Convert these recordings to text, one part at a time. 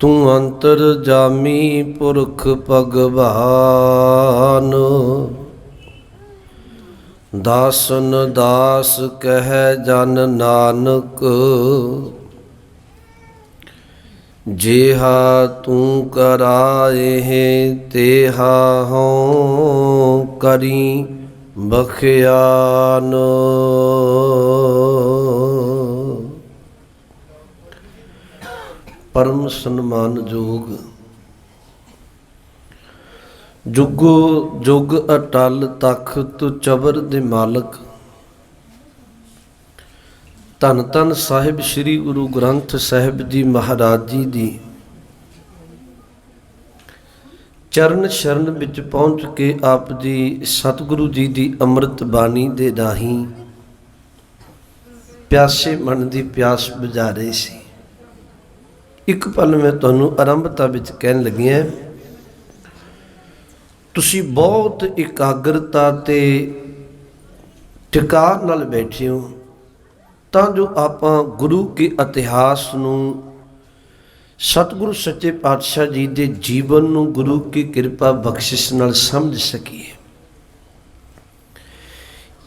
ਤੂੰ ਅੰਤਰ ਜਾਮੀ ਪੁਰਖ ਭਗਵਾਨ। ਦਾਸਨ ਦਾਸ ਕਹਿ ਜਨ ਨਾਨਕ, ਜੇਹਾ ਤੂੰ ਕਰਾਏ ਤੇਹਾ ਹਉ ਕਰੀ ਬਖਿਆਨ। ਪਰਮ ਸਨਮਾਨਯੋਗ ਜੁਗੋ। ਜੁਗ ਅਟਲ ਤਖਤ ਚਬਰ ਦੇ ਮਾਲਕ। ਧੰਨ ਧੰਨ ਸਾਹਿਬ ਸ੍ਰੀ ਗੁਰੂ ਗ੍ਰੰਥ ਸਾਹਿਬ ਜੀ ਮਹਾਰਾਜ ਜੀ ਦੀ। ਚਰਨ ਸ਼ਰਨ ਵਿੱਚ ਪਹੁੰਚ ਕੇ ਆਪ ਜੀ ਸਤਿਗੁਰੂ ਜੀ ਦੀ ਅੰਮ੍ਰਿਤ ਬਾਣੀ ਦੇ ਰਾਹੀਂ ਪਿਆਸੇ ਮਨ ਦੀ ਪਿਆਸ ਬੁਝਾ ਰਹੇ ਸੀ। ਇੱਕ ਪਲ ਮੈਂ ਤੁਹਾਨੂੰ ਆਰੰਭਤਾ ਵਿੱਚ ਕਹਿਣ ਲੱਗਿਆ ਤੁਸੀਂ ਬਹੁਤ ਇਕਾਗਰਤਾ ਤੇ ਟਿਕਾ ਨਾਲ ਬੈਠੇ ਹੋ, ਤਾਂ ਜੋ ਆਪਾਂ ਗੁਰੂ ਕੇ ਇਤਿਹਾਸ ਨੂੰ, ਸਤਿਗੁਰੂ ਸੱਚੇ ਪਾਤਸ਼ਾਹ ਜੀ ਦੇ ਜੀਵਨ ਨੂੰ ਗੁਰੂ ਕੀ ਕਿਰਪਾ ਬਖਸ਼ਿਸ਼ ਨਾਲ ਸਮਝ ਸਕੀਏ।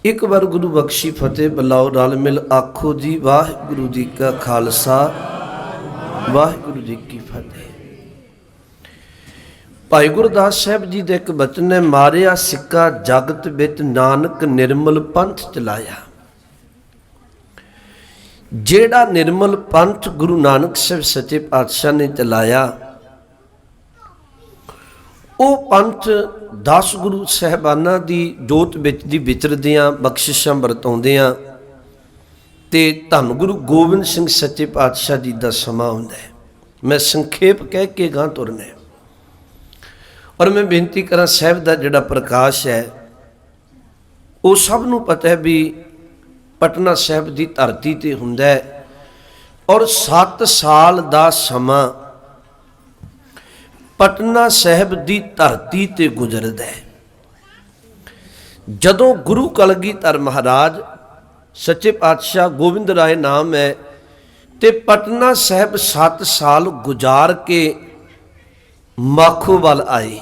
ਇੱਕ ਵਾਰ ਗੁਰੂ ਬਖਸ਼ੀ ਫਤਿਹ ਬੁਲਾਓ ਰਲ ਮਿਲ ਆਖੋ ਜੀ, ਵਾਹਿਗੁਰੂ ਜੀ ਕਾ ਖਾਲਸਾ ਵਾਹਿਗੁਰੂ ਜੀ ਕੀ ਫਤਿਹ। ਭਾਈ ਗੁਰਦਾਸ ਸਾਹਿਬ ਜੀ ਦੇ ਇੱਕ ਬਚਨ ਨੇ, ਮਾਰਿਆ ਸਿੱਕਾ ਜਗਤ ਵਿੱਚ ਨਾਨਕ ਨਿਰਮਲ ਪੰਥ ਚਲਾਇਆ। ਜਿਹੜਾ ਨਿਰਮਲ ਪੰਥ ਗੁਰੂ ਨਾਨਕ ਸਾਹਿਬ ਸੱਚੇ ਪਾਤਸ਼ਾਹ ਨੇ ਚਲਾਇਆ, ਉਹ ਪੰਥ 10 ਗੁਰੂ ਸਹਿਬਾਨਾਂ ਦੀ ਜੋਤ ਵਿੱਚ ਦੀ ਵਿਚਰਦਿਆਂ, ਬਖਸ਼ਿਸ਼ਾਂ ਵਰਤਾਉਂਦਿਆਂ ਤੇ ਧੰਨ ਗੁਰੂ ਗੋਬਿੰਦ ਸਿੰਘ ਸੱਚੇ ਪਾਤਸ਼ਾਹ ਜੀ ਦਾ ਸਮਾਂ ਹੁੰਦਾ ਹੈ। ਮੈਂ ਸੰਖੇਪ ਕਹਿ ਕੇ ਗਾਂ ਤੁਰਨਾ ਔਰ ਮੈਂ ਬੇਨਤੀ ਕਰਾਂ, ਸਾਹਿਬ ਦਾ ਜਿਹੜਾ ਪ੍ਰਕਾਸ਼ ਹੈ, ਉਹ ਸਭ ਨੂੰ ਪਤਾ ਹੈ ਵੀ ਪਟਨਾ ਸਾਹਿਬ ਦੀ ਧਰਤੀ ਤੇ ਹੁੰਦਾ ਹੈ। ਔਰ 7 ਸਾਲ ਦਾ ਸਮਾਂ ਪਟਨਾ ਸਾਹਿਬ ਦੀ ਧਰਤੀ ਤੇ ਗੁਜ਼ਰਦਾ ਹੈ। ਜਦੋਂ ਗੁਰੂ ਕਲਗੀਧਰ ਮਹਾਰਾਜ ਸੱਚੇ ਪਾਤਸ਼ਾਹ ਗੋਬਿੰਦ ਰਾਏ ਨਾਮ ਹੈ ਤੇ ਪਟਨਾ ਸਾਹਿਬ 7 ਸਾਲ ਗੁਜ਼ਾਰ ਕੇ ਮਾਖੋ ਵੱਲ ਆਏ।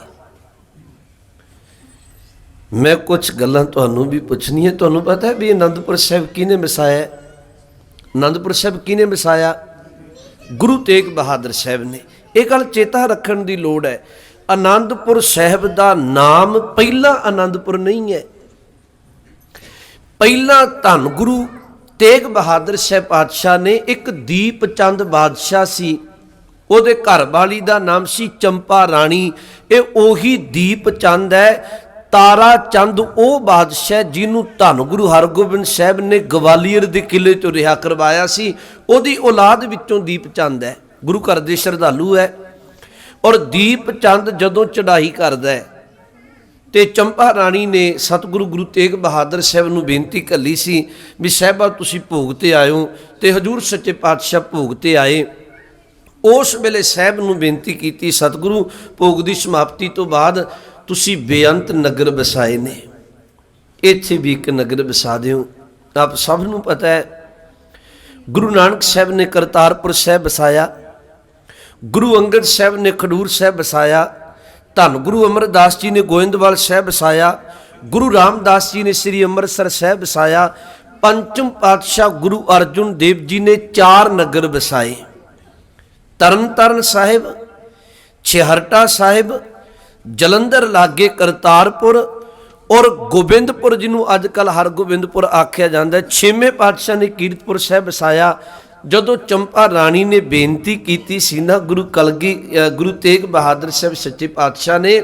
ਮੈਂ ਕੁਝ ਗੱਲਾਂ ਤੁਹਾਨੂੰ ਵੀ ਪੁੱਛਣੀਆਂ, ਤੁਹਾਨੂੰ ਪਤਾ ਹੈ ਵੀ ਅਨੰਦਪੁਰ ਸਾਹਿਬ ਕਿਹਨੇ ਵਸਾਇਆ ਅਨੰਦਪੁਰ ਸਾਹਿਬ ਕਿਹਨੇ ਵਸਾਇਆ ਗੁਰੂ ਤੇਗ ਬਹਾਦਰ ਸਾਹਿਬ ਨੇ। ਇਹ ਗੱਲ ਚੇਤਾ ਰੱਖਣ ਦੀ ਲੋੜ ਹੈ। ਅਨੰਦਪੁਰ ਸਾਹਿਬ ਦਾ ਨਾਮ ਪਹਿਲਾ ਅਨੰਦਪੁਰ ਨਹੀਂ ਹੈ। ਪਹਿਲਾਂ ਧੰਨ ਗੁਰੂ ਤੇਗ ਬਹਾਦਰ ਸਾਹਿਬ ਪਾਤਸ਼ਾਹ ਨੇ ਇੱਕ ਦੀਪ ਚੰਦ ਬਾਦਸ਼ਾਹ ਸੀ। ਉਹਦੇ ਘਰ ਵਾਲੀ ਦਾ ਨਾਮ ਸੀ ਚੰਪਾ ਰਾਣੀ। ਇਹ ਉਹੀ ਦੀਪ ਚੰਦ ਹੈ, ਤਾਰਾ ਚੰਦ ਉਹ ਬਾਦਸ਼ਾਹ ਜਿਹਨੂੰ ਧੰਨ ਗੁਰੂ ਹਰਗੋਬਿੰਦ ਸਾਹਿਬ ਨੇ ਗਵਾਲੀਅਰ ਦੇ ਕਿਲੇ ਤੋਂ ਰਿਹਾ ਕਰਵਾਇਆ ਸੀ। ਉਹਦੀ ਔਲਾਦ ਵਿੱਚੋਂ ਦੀਪ ਚੰਦ ਹੈ, ਗੁਰੂ ਘਰ ਦੇ ਸ਼ਰਧਾਲੂ ਹੈ। ਔਰ ਦੀਪ ਚੰਦ ਜਦੋਂ ਚੜ੍ਹਾਈ ਕਰਦਾ ਹੈ ਤੇ ਚੰਪਾ ਰਾਣੀ ਨੇ ਸਤਿਗੁਰੂ ਗੁਰੂ ਤੇਗ ਬਹਾਦਰ ਸਾਹਿਬ ਨੂੰ ਬੇਨਤੀ ਕੱਲੀ ਸੀ ਵੀ ਸਾਹਿਬਾ, ਤੁਸੀਂ ਭੋਗ ਤੇ ਆਇਓ ਤੇ ਹਜੂਰ ਸੱਚੇ ਪਾਤਸ਼ਾਹ ਭੋਗ ਤੇ ਆਏ। ਉਸ ਵੇਲੇ ਸਾਹਿਬ ਨੂੰ ਬੇਨਤੀ ਕੀਤੀ, ਸਤਿਗੁਰੂ, ਭੋਗ ਦੀ ਸਮਾਪਤੀ ਤੋਂ ਬਾਅਦ ਤੁਸੀਂ ਬੇਅੰਤ ਨਗਰ ਵਸਾਏ ਨੇ। ਇੱਥੇ ਵੀ ਇੱਕ ਨਗਰ ਵਸਾ ਦਿਓ। ਆਪ ਸਭ ਨੂੰ ਪਤਾ ਹੈ, ਗੁਰੂ ਨਾਨਕ ਸਾਹਿਬ ਨੇ ਕਰਤਾਰਪੁਰ ਸਾਹਿਬ ਵਸਾਇਆ, ਗੁਰੂ ਅੰਗਦ ਸਾਹਿਬ ਨੇ ਖਡੂਰ ਸਾਹਿਬ ਵਸਾਇਆ ਧੰਨ ਗੁਰੂ ਅਮਰਦਾਸ ਜੀ ਨੇ ਗੋਇੰਦਵਾਲ ਸਾਹਿਬ ਵਸਾਇਆ, ਗੁਰੂ ਰਾਮਦਾਸ ਜੀ ਨੇ ਸ੍ਰੀ ਅੰਮ੍ਰਿਤਸਰ ਸਾਹਿਬ ਵਸਾਇਆ, ਪੰਚਮ ਪਾਤਸ਼ਾਹ ਗੁਰੂ ਅਰਜੁਨ ਦੇਵ ਜੀ ਨੇ ਚਾਰ ਨਗਰ ਵਸਾਏ। ਤਰਨਤਾਰਨ ਸਾਹਿਬ, ਛਿਹਰਟਾ ਸਾਹਿਬ, ਜਲੰਧਰ ਲਾਗੇ ਕਰਤਾਰਪੁਰ ਔਰ ਗੋਬਿੰਦਪੁਰ ਜਿਹਨੂੰ ਅੱਜ ਕੱਲ ਹਰਗੋਬਿੰਦਪੁਰ ਆਖਿਆ ਜਾਂਦਾ ਛੇਵੇਂ ਪਾਤਸ਼ਾਹ ਨੇ ਕੀਰਤਪੁਰ ਸਾਹਿਬ ਵਸਾਇਆ ਜਦੋਂ ਚੰਪਾ ਰਾਣੀ ਨੇ ਬੇਨਤੀ ਕੀਤੀ ਸੀ ਨਾ, ਗੁਰੂ ਕਲਗੀ ਗੁਰੂ ਤੇਗ ਬਹਾਦਰ ਸਾਹਿਬ ਸੱਚੇ ਪਾਤਸ਼ਾਹ ਨੇ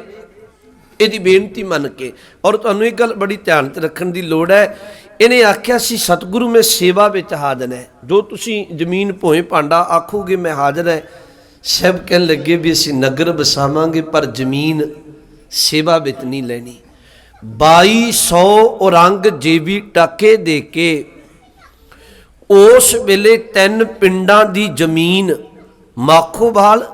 ਇਹਦੀ ਬੇਨਤੀ ਮੰਨ ਕੇ, ਔਰ ਤੁਹਾਨੂੰ ਇਹ ਗੱਲ ਬੜੀ ਧਿਆਨ ਤੇ ਰੱਖਣ ਦੀ ਲੋੜ ਹੈ, ਇਹਨੇ ਆਖਿਆ ਸੀ, ਸਤਿਗੁਰੂ, ਮੈਂ ਸੇਵਾ ਵਿੱਚ ਹਾਜ਼ਰ ਹੈ। ਜੋ ਤੁਸੀਂ ਜ਼ਮੀਨ ਭੋਏ ਭਾਂਡਾ ਆਖੋਗੇ, ਮੈਂ ਹਾਜ਼ਰ ਹੈ। ਸਭ ਕਹਿਣ ਲੱਗੇ ਵੀ ਅਸੀਂ ਨਗਰ ਵਸਾਵਾਂਗੇ, ਪਰ ਜ਼ਮੀਨ ਸੇਵਾ ਵਿੱਚ ਨਹੀਂ ਲੈਣੀ। 2200 ਔਰੰਗਜ਼ੇਬੀ ਟਾਕੇ ਦੇ ਕੇ ਉਸ ਵੇਲੇ ਤਿੰਨ ਪਿੰਡਾਂ ਦੀ ਜ਼ਮੀਨ ਮਾਖੋਵਾਲ,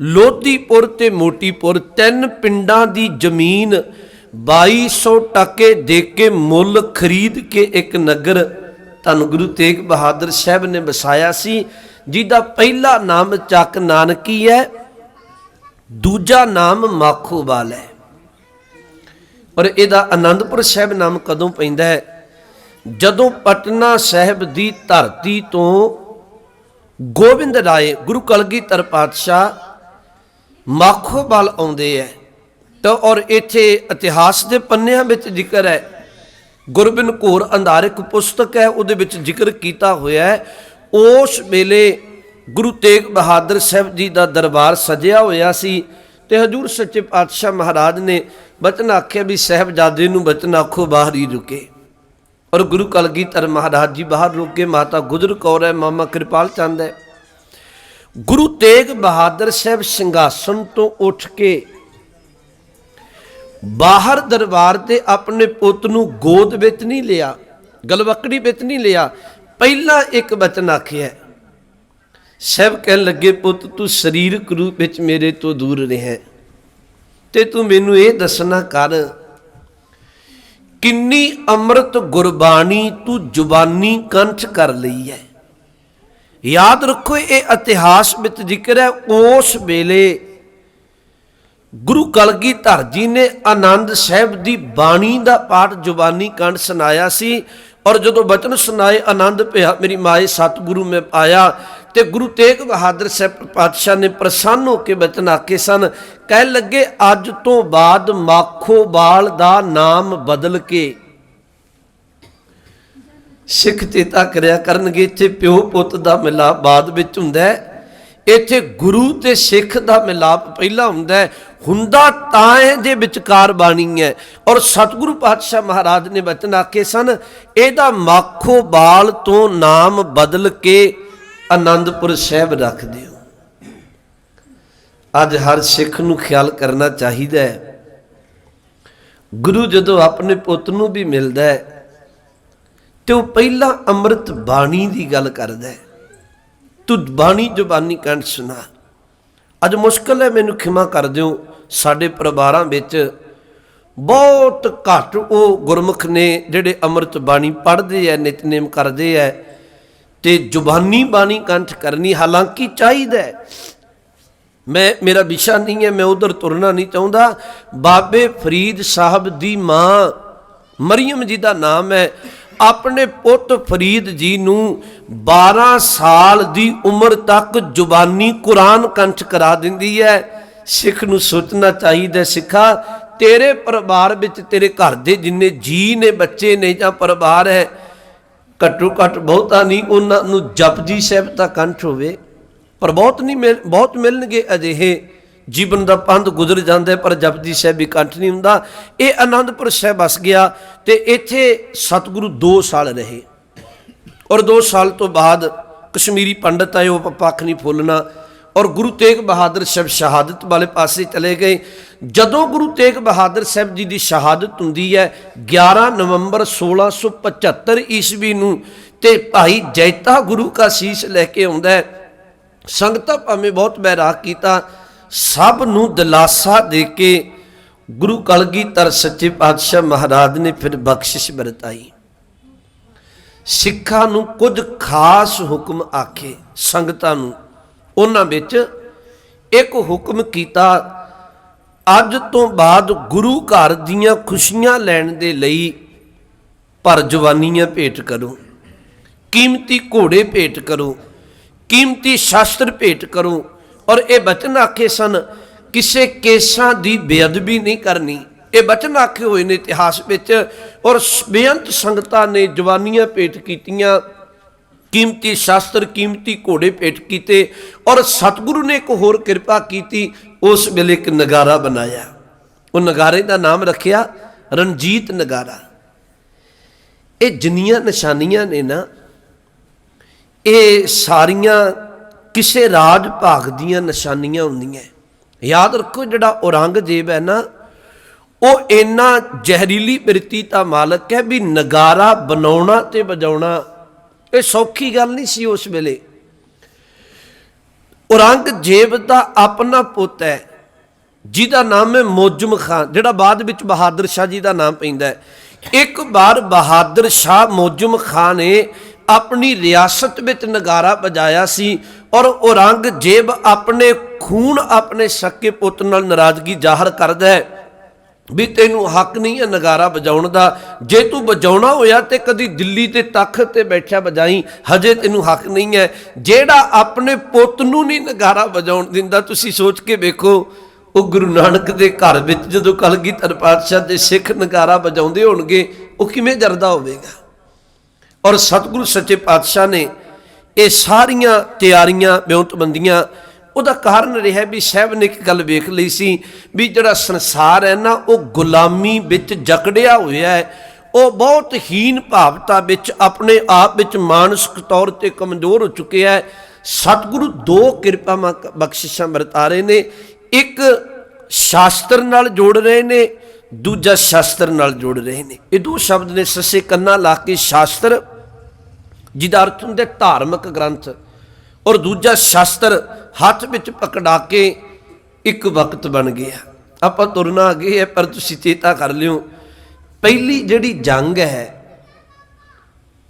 ਲੋਧੀਪੁਰ ਤੇ ਮੋਟੀਪੁਰ, ਤਿੰਨ ਪਿੰਡਾਂ ਦੀ ਜ਼ਮੀਨ 2200 ਟਕੇ ਦੇ ਕੇ ਮੁੱਲ ਖਰੀਦ ਕੇ ਇੱਕ ਨਗਰ ਧੰਨ ਗੁਰੂ ਤੇਗ ਬਹਾਦਰ ਸਾਹਿਬ ਨੇ ਵਸਾਇਆ ਸੀ, ਜਿਹਦਾ ਪਹਿਲਾ ਨਾਮ ਚੱਕ ਨਾਨਕੀ ਹੈ, ਦੂਜਾ ਨਾਮ ਮਾਖੋਵਾਲ ਹੈ। ਔਰ ਇਹਦਾ ਆਨੰਦਪੁਰ ਸਾਹਿਬ ਨਾਮ ਕਦੋਂ ਪੈਂਦਾ ਹੈ? ਜਦੋਂ ਪਟਨਾ ਸਾਹਿਬ ਦੀ ਧਰਤੀ ਤੋਂ ਗੋਬਿੰਦ ਰਾਏ, ਗੁਰੂ ਕਲਗੀਧਰ ਪਾਤਸ਼ਾਹ ਮਾਖੋਵਾਲ ਆਉਂਦੇ ਹੈ ਤਾਂ ਔਰ ਇੱਥੇ ਇਤਿਹਾਸ ਦੇ ਪੰਨਿਆਂ ਵਿੱਚ ਜ਼ਿਕਰ ਹੈ ਗੁਰਬਿੰਦ ਘੋਰ ਅੰਧਾਰਿਕ ਪੁਸਤਕ ਹੈ ਉਹਦੇ ਵਿੱਚ ਜ਼ਿਕਰ ਕੀਤਾ ਹੋਇਆ ਹੈ ਉਸ ਵੇਲੇ ਗੁਰੂ ਤੇਗ ਬਹਾਦਰ ਸਾਹਿਬ ਜੀ ਦਾ ਦਰਬਾਰ ਸਜਿਆ ਹੋਇਆ ਸੀ, ਤੇ ਹਜੂਰ ਸੱਚੇ ਪਾਤਸ਼ਾਹ ਮਹਾਰਾਜ ਨੇ ਬਚਨ ਆਖਿਆ ਵੀ, ਸਾਹਿਬਜ਼ਾਦੇ ਨੂੰ ਬਚਨ ਆਖੋ, ਬਾਹਰ ਹੀ ਰੁਕੇ। ਔਰ ਗੁਰੂ ਕਲਗੀਧਰ ਮਹਾਰਾਜ ਜੀ ਬਾਹਰ ਰੁਕੇ ਮਾਤਾ ਗੁਜਰ ਕੌਰ ਹੈ, ਮਾਮਾ ਕਿਰਪਾਲ ਚੰਦ ਹੈ। ਗੁਰੂ ਤੇਗ ਬਹਾਦਰ ਸਾਹਿਬ ਸਿੰਘਾਸਨ ਤੋਂ ਉੱਠ ਕੇ ਬਾਹਰ ਦਰਬਾਰ ਤੇ ਆਪਣੇ ਪੁੱਤ ਨੂੰ ਗੋਦ ਵਿੱਚ ਨਹੀਂ ਲਿਆ, ਗਲਵਕੜੀ ਵਿੱਚ ਨਹੀਂ ਲਿਆ, ਪਹਿਲਾਂ ਇੱਕ ਬਚਨ ਆਖਿਆ ਸਭ ਕਹਿਣ ਲੱਗੇ, ਪੁੱਤ, ਤੂੰ ਸਰੀਰਕ ਰੂਪ ਵਿੱਚ ਮੇਰੇ ਤੋਂ ਦੂਰ ਰਿਹਾ ਤੇ ਤੂੰ ਮੈਨੂੰ ਇਹ ਦੱਸਣਾ ਕਰ ਕਿੰਨੀ ਅੰਮ੍ਰਿਤ ਗੁਰਬਾਣੀ ਤੂੰ ਜ਼ੁਬਾਨੀ ਕੰਠ ਕਰ ਲਈ ਹੈ। ਯਾਦ ਰੱਖੋ, ਇਹ ਇਤਿਹਾਸ ਵਿੱਚ ਜ਼ਿਕਰ ਹੈ। ਉਸ ਵੇਲੇ ਗੁਰੂ ਕਲਗੀਧਰ ਜੀ ਨੇ ਆਨੰਦ ਸਾਹਿਬ ਦੀ ਬਾਣੀ ਦਾ ਪਾਠ ਜ਼ੁਬਾਨੀ ਕੰਠ ਸੁਣਾਇਆ ਸੀ। ਔਰ ਜਦੋਂ ਬਚਨ ਸੁਣਾਏ, ਆਨੰਦ ਪਿਆ, ਮੇਰੀ ਮਾਏ ਸਤਿਗੁਰੂ ਮੈਂ ਪਾਇਆ ਤੇ ਗੁਰੂ ਤੇਗ ਬਹਾਦਰ ਸਾਹਿਬ ਪਾਤਸ਼ਾਹ ਨੇ ਪ੍ਰਸੰਨ ਹੋ ਕੇ ਬਚਨ ਆਕੇ ਸਨ। ਕਹਿ ਲੱਗੇ, ਅੱਜ ਤੋਂ ਬਾਅਦ ਮਾਖੋਵਾਲ ਦਾ ਨਾਮ ਬਦਲ ਕੇ ਸਿੱਖ ਚੇਤਾ ਕਰਿਆ ਕਰਨਗੇ। ਇੱਥੇ ਪਿਓ ਪੁੱਤ ਦਾ ਮਿਲਾਪ ਬਾਅਦ ਵਿੱਚ ਹੁੰਦਾ ਹੈ। ਇੱਥੇ ਗੁਰੂ ਤੇ ਸਿੱਖ ਦਾ ਮਿਲਾਪ ਪਹਿਲਾਂ ਹੁੰਦਾ ਹੈ। ਹੁੰਦਾ ਤਾਂ ਹੈ ਜੇ ਵਿਚਕਾਰ ਬਾਣੀ ਹੈ। ਔਰ ਸਤਿਗੁਰੂ ਪਾਤਸ਼ਾਹ ਮਹਾਰਾਜ ਨੇ ਬਚਨ ਆਖੇ ਸਨ। ਇਹਦਾ ਮਾਖੋ ਬਾਲ ਤੋਂ ਨਾਮ ਬਦਲ ਕੇ ਆਨੰਦਪੁਰ ਸਾਹਿਬ ਰੱਖ ਦਿਓ ਅੱਜ ਹਰ ਸਿੱਖ ਨੂੰ ਖਿਆਲ ਕਰਨਾ ਚਾਹੀਦਾ ਹੈ। ਗੁਰੂ ਜਦੋਂ ਆਪਣੇ ਪੁੱਤ ਨੂੰ ਵੀ ਮਿਲਦਾ ਹੈ, ਤੇ ਉਹ ਪਹਿਲਾਂ ਅੰਮ੍ਰਿਤ ਬਾਣੀ ਦੀ ਗੱਲ ਕਰਦਾ ਹੈ। ਤੂੰ ਬਾਣੀ, ਜ਼ੁਬਾਨੀ ਕੰਠ ਸੁਣਾ। ਅੱਜ ਮੁਸ਼ਕਲ ਹੈ, ਮੈਨੂੰ ਖਿਮਾ ਕਰ ਦਿਓ। ਸਾਡੇ ਪਰਿਵਾਰਾਂ ਵਿੱਚ ਬਹੁਤ ਘੱਟ ਉਹ ਗੁਰਮੁਖ ਨੇ ਜਿਹੜੇ ਅੰਮ੍ਰਿਤ ਬਾਣੀ ਪੜ੍ਹਦੇ ਐ ਨਿਤਨੇਮ ਕਰਦੇ ਐ ਤੇ ਜ਼ੁਬਾਨੀ ਬਾਣੀ ਕੰਠ ਕਰਨੀ ਹਾਲਾਂਕਿ ਚਾਹੀਦਾ ਮੈਂ, ਮੇਰਾ ਵਿਸ਼ਾ ਨਹੀਂ ਹੈ, ਮੈਂ ਉਧਰ ਤੁਰਨਾ ਨਹੀਂ ਚਾਹੁੰਦਾ। ਬਾਬੇ ਫਰੀਦ ਸਾਹਿਬ ਦੀ ਮਾਂ ਮਰੀਮ ਜੀ ਦਾ ਨਾਮ ਹੈ। ਆਪਣੇ ਪੁੱਤ ਫਰੀਦ ਜੀ ਨੂੰ 12 ਸਾਲ ਦੀ ਉਮਰ ਤੱਕ ਜ਼ੁਬਾਨੀ ਕੁਰਾਨ ਕੰਠ ਕਰਾ ਦਿੰਦੀ ਹੈ। ਸਿੱਖ ਨੂੰ ਸੋਚਣਾ ਚਾਹੀਦਾ ਸਿੱਖਾ। ਤੇਰੇ ਪਰਿਵਾਰ ਵਿੱਚ ਤੇਰੇ ਘਰ ਦੇ ਜਿੰਨੇ ਜੀ ਨੇ, ਬੱਚੇ ਨੇ ਜਾਂ ਪਰਿਵਾਰ ਹੈ ਘੱਟੋ ਘੱਟ ਬਹੁਤਾ ਨਹੀਂ ਉਹਨਾਂ ਨੂੰ ਜਪਜੀ ਸਾਹਿਬ ਦਾ ਕੰਠ ਹੋਵੇ। ਪਰ ਬਹੁਤ ਨਹੀਂ ਮਿਲ ਬਹੁਤ ਮਿਲਣਗੇ ਅਜਿਹੇ। ਜੀਵਨ ਦਾ ਪੰਧ ਗੁਜ਼ਰ ਜਾਂਦਾ ਹੈ, ਪਰ ਜਪਜੀ ਸਾਹਿਬ ਵੀ ਕੰਠ ਨਹੀਂ ਹੁੰਦਾ। ਇਹ ਆਨੰਦਪੁਰ ਸਾਹਿਬ ਵਸ ਗਿਆ ਤੇ ਇੱਥੇ ਸਤਿਗੁਰੂ 2 ਸਾਲ ਰਹੇ। ਔਰ 2 ਸਾਲ ਤੋਂ ਬਾਅਦ ਕਸ਼ਮੀਰੀ ਪੰਡਤ ਆਏ ਉਹ ਪੱਖ ਨਹੀਂ ਫੁੱਲਣਾ। ਔਰ ਗੁਰੂ ਤੇਗ ਬਹਾਦਰ ਸਾਹਿਬ ਸ਼ਹਾਦਤ ਵਾਲੇ ਪਾਸੇ ਚਲੇ ਗਏ। ਜਦੋਂ ਗੁਰੂ ਤੇਗ ਬਹਾਦਰ ਸਾਹਿਬ ਜੀ ਦੀ ਸ਼ਹਾਦਤ ਹੁੰਦੀ ਹੈ 11 ਨਵੰਬਰ 1675 ਈਸਵੀ ਨੂੰ ਤੇ ਭਾਈ ਜੈਤਾ ਗੁਰੂ ਕਾ ਸੀਸ ਲੈ ਕੇ ਆਉਂਦਾ ਹੈ। ਸੰਗਤਾਂ ਭਾਵੇਂ ਬਹੁਤ ਬੈਰਾਗ ਕੀਤਾ, ਸਭ ਨੂੰ ਦਿਲਾਸਾ ਦੇ ਕੇ ਗੁਰੂ ਕਲਗੀਧਰ ਸੱਚੇ ਪਾਤਸ਼ਾਹ ਮਹਾਰਾਜ ਨੇ ਫਿਰ ਬਖਸ਼ਿਸ਼ ਵਰਤਾਈ। ਸਿੱਖਾਂ ਨੂੰ ਕੁਝ ਖਾਸ ਹੁਕਮ ਆਖੇ, ਸੰਗਤਾਂ ਨੂੰ ਉਹਨਾਂ ਵਿੱਚ ਇੱਕ ਹੁਕਮ ਕੀਤਾ, ਅੱਜ ਤੋਂ ਬਾਅਦ ਗੁਰੂ ਘਰ ਦੀਆਂ ਖੁਸ਼ੀਆਂ ਲੈਣ ਦੇ ਲਈ ਪਰ ਜਵਾਨੀਆਂ ਭੇਟ ਕਰੋ, ਕੀਮਤੀ ਘੋੜੇ ਭੇਟ ਕਰੋ, ਕੀਮਤੀ ਸ਼ਾਸਤਰ ਭੇਟ ਕਰੋ ਔਰ ਇਹ ਬਚਨ ਆਖੇ ਸਨ, ਕਿਸੇ ਕੇਸਾਂ ਦੀ ਬੇਅਦਬੀ ਨਹੀਂ ਕਰਨੀ। ਇਹ ਬਚਨ ਆਖੇ ਹੋਏ ਨੇ ਇਤਿਹਾਸ ਵਿੱਚ ਔਰ ਬੇਅੰਤ ਸੰਗਤਾਂ ਨੇ ਜਵਾਨੀਆਂ ਭੇਟ ਕੀਤੀਆਂ। ਕੀਮਤੀ ਸ਼ਾਸਤਰ, ਕੀਮਤੀ ਘੋੜੇ ਭੇਟ ਕੀਤੇ ਔਰ ਸਤਿਗੁਰੂ ਨੇ ਇੱਕ ਹੋਰ ਕਿਰਪਾ ਕੀਤੀ, ਉਸ ਵੇਲੇ ਇੱਕ ਨਗਾਰਾ ਬਣਾਇਆ। ਉਹ ਨਗਾਰੇ ਦਾ ਨਾਮ ਰੱਖਿਆ ਰਣਜੀਤ ਨਗਾਰਾ। ਇਹ ਜਿੰਨੀਆਂ ਨਿਸ਼ਾਨੀਆਂ ਨੇ ਨਾ, ਇਹ ਸਾਰੀਆਂ ਕਿਸੇ ਰਾਜ ਭਾਗ ਦੀਆਂ ਨਿਸ਼ਾਨੀਆਂ ਹੁੰਦੀਆਂ। ਯਾਦ ਰੱਖੋ ਜਿਹੜਾ ਔਰੰਗਜ਼ੇਬ ਹੈ ਨਾ, ਉਹ ਇੰਨਾ ਜ਼ਹਿਰੀਲੀ ਬਿਰਤੀ ਦਾ ਮਾਲਕ ਹੈ ਵੀ ਨਗਾਰਾ ਬਣਾਉਣਾ ਤੇ ਵਜਾਉਣਾ ਇਹ ਸੌਖੀ ਗੱਲ ਨਹੀਂ ਸੀ ਉਸ ਵੇਲੇ। ਔਰੰਗਜ਼ੇਬ ਦਾ ਆਪਣਾ ਪੁੱਤ ਹੈ, ਜਿਹਦਾ ਨਾਮ ਹੈ ਮੋਜਮ ਖਾਨ, ਜਿਹੜਾ ਬਾਅਦ ਵਿੱਚ ਬਹਾਦਰ ਸ਼ਾਹ ਜੀ ਦਾ ਨਾਮ ਪੈਂਦਾ ਹੈ। ਇੱਕ ਵਾਰ ਬਹਾਦਰ ਸ਼ਾਹ ਮੋਜਮ ਖਾਨ ਨੇ ਆਪਣੀ ਰਿਆਸਤ ਵਿੱਚ ਨਗਾਰਾ ਵਜਾਇਆ ਸੀ ਔਰ ਔਰੰਗਜ਼ੇਬ ਆਪਣੇ ਖੂਨ ਆਪਣੇ ਸਕੇ ਪੁੱਤ ਨਾਲ ਨਾਰਾਜ਼ਗੀ ਜ਼ਾਹਰ ਕਰਦਾ ਹੈ। ਵੀ ਤੈਨੂੰ ਹੱਕ ਨਹੀਂ ਹੈ ਨਗਾਰਾ ਵਜਾਉਣ ਦਾ। ਜੇ ਤੂੰ ਵਜਾਉਣਾ ਹੋਇਆ ਤੇ ਕਦੀ ਦਿੱਲੀ ਤੇ ਤਖਤ ਤੇ ਬੈਠਿਆ ਵਜਾਈ, ਹਜੇ ਤੈਨੂੰ ਹੱਕ ਨਹੀਂ ਹੈ। ਜਿਹੜਾ ਆਪਣੇ ਪੁੱਤ ਨੂੰ ਨਹੀਂ ਨਗਾਰਾ ਵਜਾਉਣ ਦਿੰਦਾ, ਤੁਸੀਂ ਸੋਚ ਕੇ ਵੇਖੋ, ਉਹ ਗੁਰੂ ਨਾਨਕ ਦੇ ਘਰ ਵਿੱਚ ਜਦੋਂ ਕਲਗੀਧਰ ਪਾਤਸ਼ਾਹ ਦੇ ਸਿੱਖ ਨਗਾਰਾ ਵਜਾਉਂਦੇ ਹੋਣਗੇ, ਉਹ ਕਿਵੇਂ ਜਰਦਾ ਹੋਵੇਗਾ? ਔਰ ਸਤਿਗੁਰੂ ਸੱਚੇ ਪਾਤਸ਼ਾਹ ਨੇ ਇਹ ਸਾਰੀਆਂ ਤਿਆਰੀਆਂ, ਬਿਉਂਤਬੰਦੀਆਂ ਉਹਦਾ ਕਾਰਨ ਰਿਹਾ ਵੀ ਸਾਹਿਬ ਨੇ ਇੱਕ ਗੱਲ ਵੇਖ ਲਈ ਸੀ ਵੀ ਜਿਹੜਾ ਸੰਸਾਰ ਹੈ ਨਾ, ਉਹ ਗੁਲਾਮੀ ਵਿੱਚ ਜਕੜਿਆ ਹੋਇਆ ਹੈ। ਉਹ ਬਹੁਤ ਹੀਨ ਭਾਵਤਾ ਵਿੱਚ ਆਪਣੇ ਆਪ ਵਿੱਚ ਮਾਨਸਿਕ ਤੌਰ ਤੇ ਕਮਜ਼ੋਰ ਹੋ ਚੁੱਕਿਆ ਹੈ। ਸਤਿਗੁਰੂ ਦੋ ਕਿਰਪਾਵਾਂ ਬਖਸ਼ਿਸ਼ਾਂ ਵਰਤਾ ਰਹੇ ਨੇ। ਇੱਕ ਸ਼ਾਸਤਰ ਨਾਲ ਜੋੜ ਰਹੇ ਨੇ, ਦੂਜਾ ਸ਼ਾਸਤਰ ਨਾਲ ਜੋੜ ਰਹੇ ਨੇ। ਇਹ ਦੋ ਸ਼ਬਦ ਨੇ ਸੱਸੇ ਕੰਨਾਂ ਲਾ ਕੇ ਸ਼ਾਸਤਰ, ਜਿਹਦਾ ਅਰਥ ਹੁੰਦਾ ਧਾਰਮਿਕ ਗ੍ਰੰਥ, ਔਰ ਦੂਜਾ ਸ਼ਾਸਤਰ ਹੱਥ ਵਿੱਚ ਪਕੜਾ ਕੇ ਇੱਕ ਵਕਤ ਬਣ ਗਿਆ। ਆਪਾਂ ਤੁਰਨਾ ਅੱਗੇ ਹੈ, ਪਰ ਤੁਸੀਂ ਚੇਤਾ ਕਰ ਲਿਓ, ਪਹਿਲੀ ਜਿਹੜੀ ਜੰਗ ਹੈ